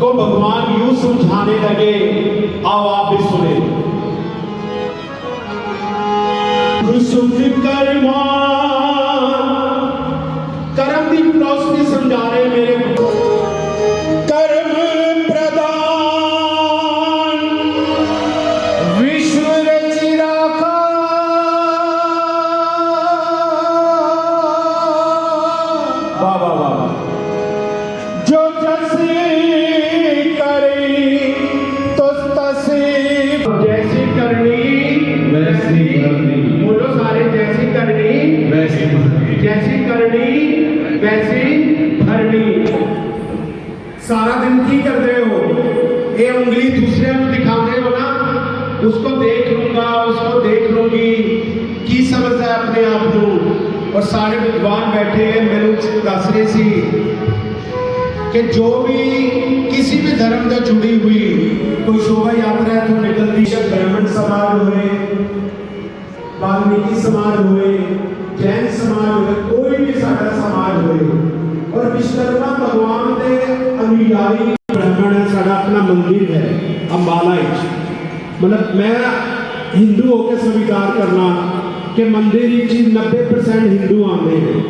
کو بھگوان یوں سمجھانے لگے آؤ آپ بھی سنیں۔ فکر ماں کرنی ویسی کرنی بولو سارے جیسی کرنی ویسی جیسی کرنی ویسی سارا دن کی ہو انگلی دوسرے ہو نا اس کو دیکھ لوں گا اس کو دیکھ لوں گی کی ہے اپنے آپ کو اور سارے بیٹھے ہیں میں نے دس رہے سی کہ جو بھی کسی بھی دھرم سے جڑی ہوئی ਕੋਈ ਸ਼ੋਭਾ ਯਾਤਰਾ ਤੋਂ ਨਿਕਲਦੀ ਹੈ ਬ੍ਰਾਹਮਣ ਸਮਾਜ ਹੋਵੇ ਵਾਲਮੀਕੀ ਸਮਾਜ ਹੋਵੇ ਜੈਨ ਸਮਾਜ ਹੋਵੇ ਕੋਈ ਵੀ ਸਾਡਾ ਸਮਾਜ ਹੋਵੇ ਔਰ ਵਿਸ਼ਵਕਰਮਾ ਭਗਵਾਨ ਦੇ ਅਨੁਯਾਈ ਬ੍ਰਾਹਮਣ ਹੈ ਸਾਡਾ ਆਪਣਾ ਮੰਦਿਰ ਹੈ ਅੰਬਾਲਾ ਵਿੱਚ ਮਤਲਬ ਮੈਂ ਹਿੰਦੂ ਹੋ ਕੇ ਸਵੀਕਾਰ ਕਰਨਾ ਕਿ ਮੰਦਿਰ ਵਿੱਚ 90% ਹਿੰਦੂ ਆਉਂਦੇ ਨੇ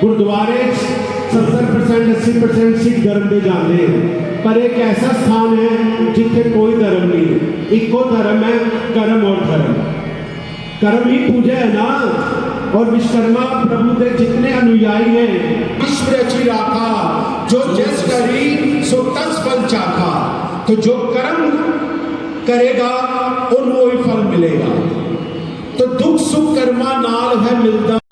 ਗੁਰਦੁਆਰੇ 'ਚ ستر پرسینٹ اسی پرسینٹ سکھ دھرم پہ جانے ہیں۔ پر ایک ایسا ستھان ہے جتنے کوئی دھرم نہیں ایکو دھرم ہے کرم اور دھرم۔ کرم ہی پوجا ہے نا۔ اور وشکرما پربھو دے جتنے انویائی ہیں۔ وشو رچی راکھا، جو جس کری سو تس پھل چاکھا۔ تو جو کرم کرے گا، ان وہی فل ملے گا۔ تو دکھ سکھ کرما نال ہے ملتا۔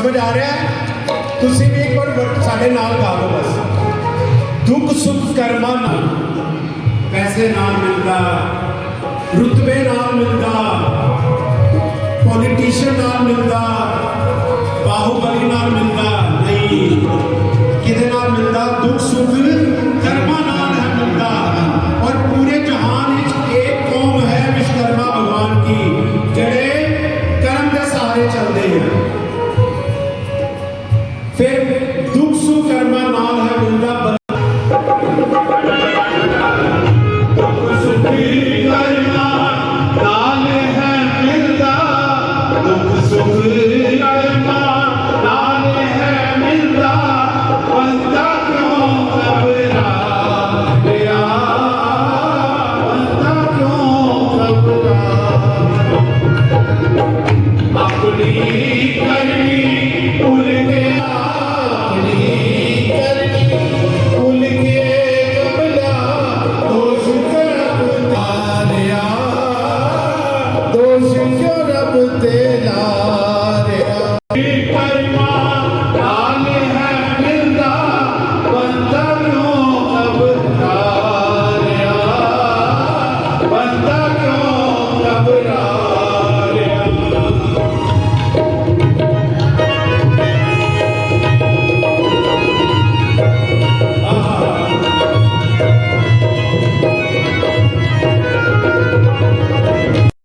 ਸਮਝ ਆ ਰਿਹਾ ਤੁਸੀਂ ਵੀ ਇੱਕ ਵਾਰ ਸਾਡੇ ਨਾਲ ਗਾ ਲਓ ਬਸ। ਦੁੱਖ, ਸੁੱਖ, ਕਰਮਾਂ ਨਾਲ। ਪੈਸੇ ਨਾਲ ਮਿਲਦਾ, ਰੁਤਬੇ ਨਾਲ ਮਿਲਦਾ ਪੋਲੀਟੀਸ਼ੀਅਨ ਨਾਲ ਮਿਲਦਾ Hey!